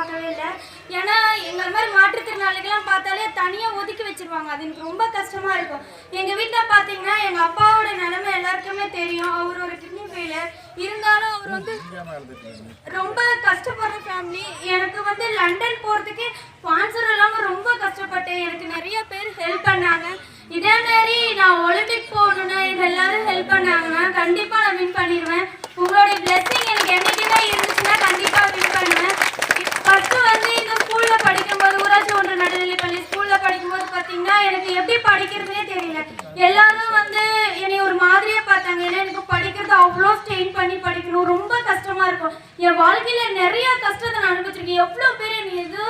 பார்க்கவே இல்லை. ஏன்னா எங்கள் மாதிரி மாற்றுத்திறனாளிகள்லாம் பார்த்தாலே தனியாக ஒதுக்கி வச்சுருவாங்க. அது எனக்கு ரொம்ப கஷ்டமாக இருக்கும். எங்கள் வீட்டில் பார்த்தீங்கன்னா எங்கள் அப்பாவோட நிலைமை எல்லாருக்குமே தெரியும். அவர் ஒரு கிட்னி ஃபெயிலியர் இருந்தாலும் அவர் வந்து ரொம்ப கஷ்டப்படுற ஃபேமிலி எனக்கு வந்து லண்டன் போகிறதுக்கு ஸ்பான்சர் இல்லாமல் ரொம்ப கஷ்டப்பட்டேன் எனக்கு நிறைய பேர் ஹெல்ப் பண்ணாங்க. இதே மாதிரி நான் ஒலிம்பிக் போகணும்னா இது எல்லாரும் ஹெல்ப் பண்ணாங்கன்னா கண்டிப்பாக நான் வின் பண்ணிடுவேன் உங்களுடைய blessing எனக்கு என்னைக்குமே இருந்துச்சுன்னா கண்டிப்பாக வின் பண்ணுவேன் ஃபர்ஸ்ட் வந்து இந்த ஸ்கூல்ல படிக்கும்போது ஊராட்சி ஒன்று நடுநிலைப்பள்ளி ஸ்கூல்ல படிக்கும்போது பார்த்தீங்கன்னா எனக்கு எப்படி படிக்கிறதுனே தெரியல எல்லாரும் வந்து என்னை ஒரு மாதிரியே பார்த்தாங்க ஏன்னா வந்து அவ்வளோ ஸ்ட்ரெயின் பண்ணி படிக்கணும். ரொம்ப கஷ்டமா இருக்கும். என் வாழ்க்கையில நிறைய கஷ்டத்தை நான் அனுபவிச்சிருக்கேன். எவ்வளோ பேர் என்னை எது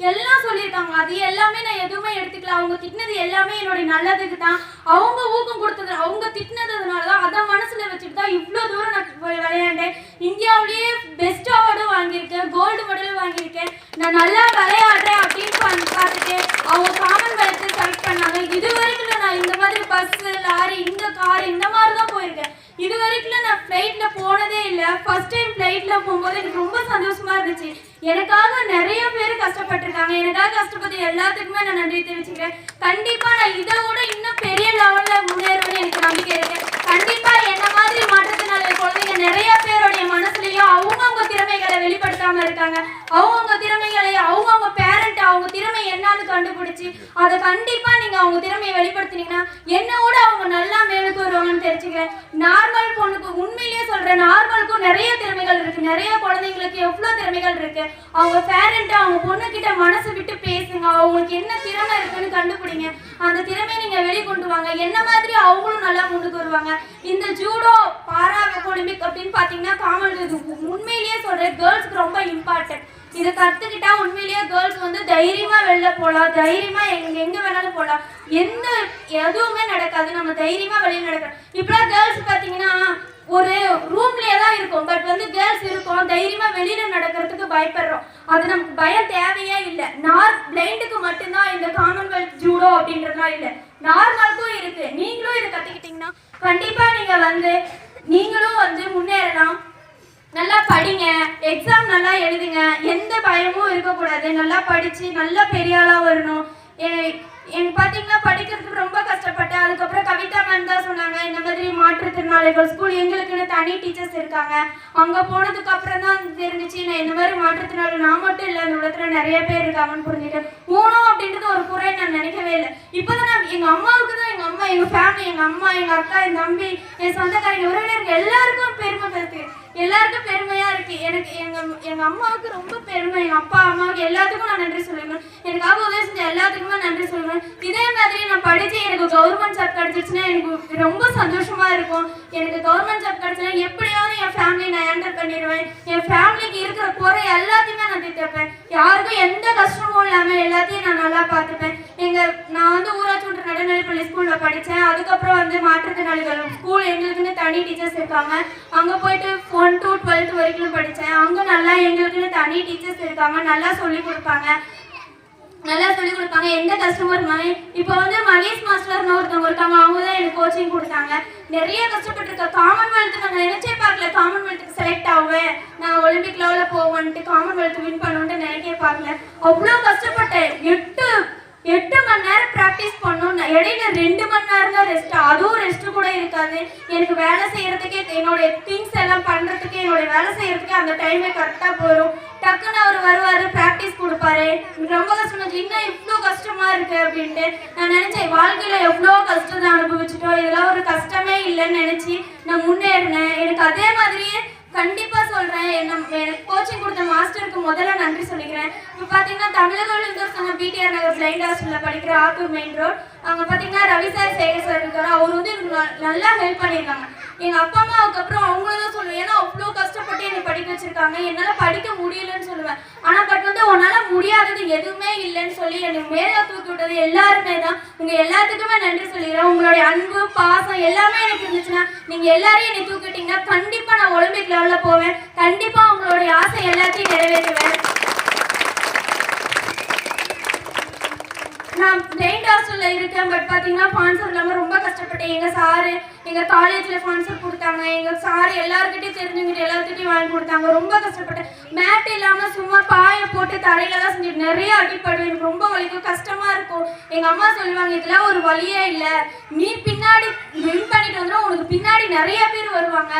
எல்லாம் சொல்லியிருக்காங்க. அது எல்லாமே நான் எதுவுமே எடுத்துக்கல. அவங்க திட்டினது எல்லாமே என்னுடைய நல்லதுக்கு தான். அவங்க ஊக்கம் கொடுத்தது அவங்க திட்டினதுனால தான் அதை மனசில் வச்சுட்டு தான் இவ்வளோ தூரம் நான் விளையாண்டேன். இந்தியாவிலேயே பெஸ்ட் அவார்டும் வாங்கியிருக்கேன். கோல்டு மெடலும் வாங்கியிருக்கேன். நான் நல்லா விளையாடுறேன் அப்படின்னு பா- பார்த்துட்டு அவங்க காமன்வெல்த் செலக்ட் பண்ணாங்க இது வரைக்கும் நான் இந்த மாதிரி பஸ் லாரி இந்த கார் இந்த மாதிரி தான் போயிருக்கேன் இது வரைக்கும் நான் ஃப்ளைட்ல ஃபர்ஸ்ட் டைம் ஃப்ளைட்ல போகும்போது எனக்கு ரொம்ப சந்தோஷமா இருந்துச்சு. எனக்காக நிறைய பேர் கஷ்டப்பட்டிருக்காங்க. எனக்காக கஷ்டப்பட்டு எல்லாத்துக்குமே நான் நன்றி தெரிவிச்சுக்கிறேன். கண்டிப்பா நான் இதை விட இன்னும் பெரிய லெவல்ல முன்னேறுவேன் எனக்கு நம்பிக்கை இருக்கு. கண்டிப்பா என்ன மாதிரி மாற்றத்தினால குழந்தைங்க நிறைய பேருடைய மனசுலயும் அவங்கவுங்க திறமைகளை வெளிப்படுத்தாம இருக்காங்க. அவங்கவுங்க திறமைகளை அவங்கவுங்க பேரண்ட் அவங்க திறமை என்னன்னு கண்டுபிடிச்சு அதை கண்டிப்பா நீங்க அவங்க திறமையை வெளிப்படுத்தினீங்கன்னா என்னோட அவங்க நல்லா மேலுக்கு வருவாங்கன்னு தெரிஞ்சுக்கிறேன். நார்மல் பொண்ணுக்கு உண்மையிலேயே சொல்றேன் நார்மலுக்கும் நிறைய திறமைகள் இருக்கு. நிறைய குழந்தைங்களுக்கு எவ்வளவு திறமைகள் இருக்கு. அவங்க பேரண்ட் அவங்க பொண்ணு கிட்ட மனசு விட்டு பேசுங்க. அவங்களுக்கு என்ன திறமை இருக்குன்னு கண்டுபிடிங்க. அந்த திறமையை நீங்க வெளிக்கொண்டு வாங்க. என்ன மாதிரி அவங்களும் நல்லா கொண்டு வருவாங்க. இந்த ஜூடோ பாரா ஒலிம்பிக் அப்படின்னு பாத்தீங்கன்னா காமன்வெல்த் உண்மையிலேயே சொல்றேன் கேர்ள்ஸ்க்கு ரொம்ப இம்பார்ட்டன்ட் இதை கத்துக்கிட்டா உண்மையிலேயே கேர்ள்ஸ் வந்து தைரியமா வெளில போகலாம் தைரியமா எங்க எங்க வேணாலும் போகலாம் எந்த எதுவுமே நடக்காது. நம்ம தைரியமா வெளியே நடக்கலாம் இப்பெல்லாம் கேர்ள்ஸ் பாத்தீங்கன்னா ஒரு ரூம்லயே தான் இருக்கும். பட் வந்து கேர்ள்ஸ் இருக்கும். தைரியமா வெளியில நடக்கிறதுக்கு பயப்படுறோம். அது நமக்கு பயம் தேவையே இல்லை. நார் பிளைண்டுக்கு மட்டும்தான் இந்த காமன்வெல்த் ஜூடோ அப்படின்றதுலாம் இல்லை. நார்மலுக்கும் இருக்கு. நீங்களும் இதை கத்துக்கிட்டீங்கன்னா கண்டிப்பா நீங்க வந்து நீங்களும் வந்து முன்னேறலாம். நல்லா படிங்க. எக்ஸாம் நல்லா எழுதுங்க. எந்த பயமும் இருக்கக்கூடாது. நல்லா படித்து நல்லா பெரிய வரணும். எனக்கு பார்த்தீங்கன்னா படிக்கிறதுக்கு ரொம்ப கஷ்டப்பட்டேன். அதுக்கப்புறம் கவிதா மேம் தான் சொன்னாங்க இந்த மாதிரி மாற்றுத்திறனாளிகள் ஸ்கூல் எங்களுக்குன்னு தனி டீச்சர்ஸ் இருக்காங்க. அங்கே போனதுக்கு அப்புறம் தான் தெரிஞ்சிச்சு நான் இந்த மாதிரி மாற்றுத்திறனாளி நான் மட்டும் இல்லை அந்த உலகத்தில் நிறைய பேர் இருக்காங்கன்னு புரிஞ்சுட்டு. ஊனம் அப்படின்றது ஒரு குறை நான் நினைக்கவே இல்லை. இப்போதான் நான் எங்கள் அம்மாவுக்கு தான் எங்கள் அம்மா எங்கள் ஃபேமிலி எங்கள் அம்மா எங்கள் அக்கா என் தம்பி என் சொந்தக்காரங்க உறவினர்கள் எல்லாருக்கும் பெருமை கருத்து எல்லாருக்கும் பெருமையா இருக்கு. எனக்கு எங்க எங்க அம்மாவுக்கு ரொம்ப பெருமை. எங்க அப்பா அம்மாவுக்கு எல்லாத்துக்கும் நான் நன்றி சொல்லுவேன் எனக்காக உதவி செஞ்ச எல்லாத்துக்குமே நன்றி சொல்லுவேன் இதே மாதிரி நான் படிச்சு எனக்கு கவர்மெண்ட் ஜாப் கிடைச்சிச்சுன்னா எனக்கு ரொம்ப சந்தோஷமா இருக்கும். எனக்கு கவர்மெண்ட் ஜாப் கிடைச்சுன்னா எப்படியாவது என் ஃபேமிலி நான் ஹேண்டில் பண்ணிடுவேன். என் ஃபேமிலிக்கு இருக்கிற குறை எல்லாத்தையுமே நான் திட்டப்பேன் யாருக்கும் எந்த கஷ்டமும் இல்லாம எல்லாத்தையும் நான் நல்லா பார்த்துப்பேன். எங்க நான் வந்து ஊராட்சி ஒன்று நடுநிலைப்பள்ளி ஸ்கூலில் படித்தேன் அதுக்கப்புறம் வந்து மாற்றுத்திறனாளிகள் ஸ்கூல் எங்களுக்குன்னு தனி டீச்சர்ஸ் இருக்காங்க. அங்கே போயிட்டு ஒன் டு டுவெல்த் வரைக்கும் படித்தேன் அங்கே நல்லா எங்களுக்குன்னு தனி டீச்சர்ஸ் இருக்காங்க. நல்லா சொல்லி கொடுப்பாங்க. நல்லா சொல்லி கொடுப்பாங்க. எந்த கஸ்டமர் மாதிரி இப்போ வந்து மகேஷ் மாஸ்டர்னு ஒருத்தவங்க இருக்காங்க. அவங்க தான் எனக்கு கோச்சிங் கொடுத்தாங்க. நிறைய கஷ்டப்பட்டிருக்கேன். காமன்வெல்த் நான் நினைச்சே பார்க்கல. காமன்வெல்த்துக்கு செலக்ட் ஆகுவேன் நான் ஒலிம்பிக் லெவலில் போவேன்ட்டு காமன்வெல்த் வின் பண்ணுவேன்ட்டு நினைக்கவே பார்க்கல. அவ்வளோ கஷ்டப்பட்டேன். எட்டு எட்டு மணி நேரம் ப்ராக்டிஸ் பண்ணணும். நான் இடையில ரெண்டு மணி நேரம் தான் ரெஸ்ட் அதுவும் ரெஸ்ட் கூட இருக்காது. எனக்கு வேலை செய்யறதுக்கே என்னோட திங்ஸ் எல்லாம் பண்றதுக்கு என்னோட வேலை செய்யறதுக்கே அந்த டைமே கரெக்டாக போயிடும் டக்குன்னு அவர் வருவாரு ப்ராக்டிஸ் கொடுப்பாரு. ரொம்ப கஷ்டம் இன்னும் இவ்வளோ கஷ்டமா இருக்கு? அப்படின்ட்டு நான் நினைச்சேன் வாழ்க்கையில எவ்வளோ கஷ்டத்தை அனுபவிச்சுட்டோம். இதெல்லாம் ஒரு கஷ்டமே இல்லைன்னு நினைச்சு நான் முன்னேறினேன். எனக்கு அதே மாதிரியே கண்டிப்பா சொல்றேன். என்ன எனக்கு கோச்சிங் கொடுத்த மாஸ்டருக்கு முதல்ல நன்றி சொல்லிக்கிறேன். இப்போ பாத்தீங்கன்னா தமிழக இருந்து பிடிஆர் நகர் பிளைண்ட் ஹாஸ்டல்ல படிக்கிற ஆத்தூர் மெயின் ரோட் அங்க பாத்தீங்கன்னா ரவி சார் சேகர் சார் நல்லா ஹெல்ப் பண்ணியிருக்காங்க. எங்கள் அப்பா அம்மாவுக்கு அப்புறம் அவங்களும் தான் சொல்லுவேன். ஏன்னா அவ்வளோ கஷ்டப்பட்டு என்னை படிக்க வச்சிருக்காங்க. என்னால் படிக்க முடியலன்னு சொல்லுவேன். ஆனால் பட் வந்து உன்னால் முடியாதது எதுவுமே இல்லைன்னு சொல்லி என்னை மேலே தூக்கி விட்டது எல்லாருமே தான். உங்கள் எல்லாத்துக்குமே நன்றி சொல்லிடுறேன் உங்களுடைய அன்பு பாசம் எல்லாமே எனக்கு இருந்துச்சுன்னா நீங்கள் எல்லாரையும் என்னை தூக்கிட்டீங்கன்னா கண்டிப்பாக நான் ஒலிம்பிக் லெவலில் போவேன். கண்டிப்பாக உங்களுடைய ஆசை எல்லாத்தையும் நிறைவேற்றுவேன். நான் பிளைண்ட் ஹாஸ்டல்ல இருக்கேன் பட் பாத்தீங்கன்னா ஸ்பான்சர் இல்லாம ரொம்ப கஷ்டப்பட்டேன். எங்க சாரு எங்க காலேஜ்ல ஸ்பான்சர் கொடுத்தாங்க. எங்க சாரு எல்லாருக்கிட்டையும் தெரிஞ்சுக்கிட்டு எல்லார்கிட்டயும் வாங்கி கொடுத்தாங்க. ரொம்ப கஷ்டப்பட்டேன். மேட் இல்லாம சும்மா பாய போட்டு தரையில தான் செஞ்சுட்டு நிறைய அடிப்படும். எனக்கு ரொம்ப வலிக்கும். கஷ்டமா இருக்கும். எங்க அம்மா சொல்லுவாங்க இதெல்லாம் ஒரு வழியே இல்ல. நீ பின்னாடி வின் பண்ணிட்டு வந்துடும் உனக்கு பின்னாடி நிறைய பேர் வருவாங்க.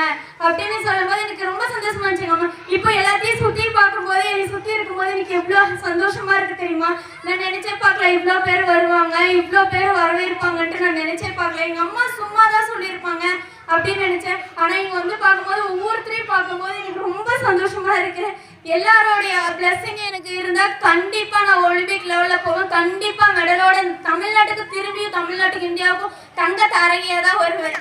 அப்படின்னு சொல்லும்போது எனக்கு ரொம்ப சந்தோஷமா இருந்துச்சு. எங்க அம்மா இப்போ எல்லாத்தையும் சுத்தி பார்க்க என்னை சுத்தி இருக்கும்போது எனக்கு எவ்வளவு சந்தோஷமா இருக்கு தெரியுமா? நான் நினைச்சே பார்க்கல இவ்வளோ பேர் வருவாங்க இவ்வளோ பேர் வரவேற்பாங்கன்ட்டு நான் நினைச்சே பார்க்கல. எங்கள் அம்மா சும்மா தான் சொல்லியிருப்பாங்க அப்படின்னு நினைச்சேன். ஆனால் இங்கே வந்து பார்க்கும்போது ஒவ்வொருத்தரையும் பார்க்கும்போது எனக்கு ரொம்ப சந்தோஷமா இருக்கு. எல்லாரோடைய பிளஸ்ஸிங் எனக்கு இருந்தால் கண்டிப்பாக நான் ஒலிம்பிக் லெவலில் போவேன். கண்டிப்பாக மெடலோட தமிழ்நாட்டுக்கு திரும்பியும் தமிழ்நாட்டுக்கு இந்தியாவுக்கும் தங்க தரகியா தான் வருவேன்.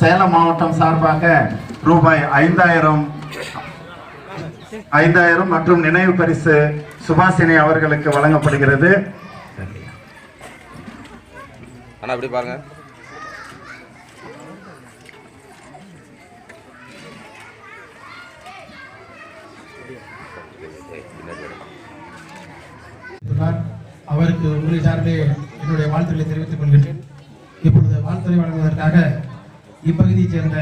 சேலம் மாவட்டம் சார்பாக ரூபாய் ஐந்தாயிரம் ஐந்தாயிரம் மற்றும் நினைவு பரிசு சுபாசினி அவர்களுக்கு வழங்கப்படுகிறது அண்ணா அப்படி பாருங்க. அவருக்கு உங்களை சார்ந்தே என்னுடைய வாழ்த்துக்களை தெரிவித்துக் கொள்கின்றேன் இப்பொழுது வாழ்த்துறை வழங்குவதற்காக இப்பகுதியைச் சேர்ந்த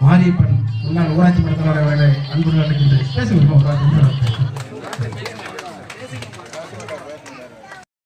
மாரியப்பன் முன்னாள் ஊராட்சி மன்ற தலைவர் அவர்களை அன்புடன் அழைக்கின்றேன் பேசுங்கள் ஒரு வார்த்தை.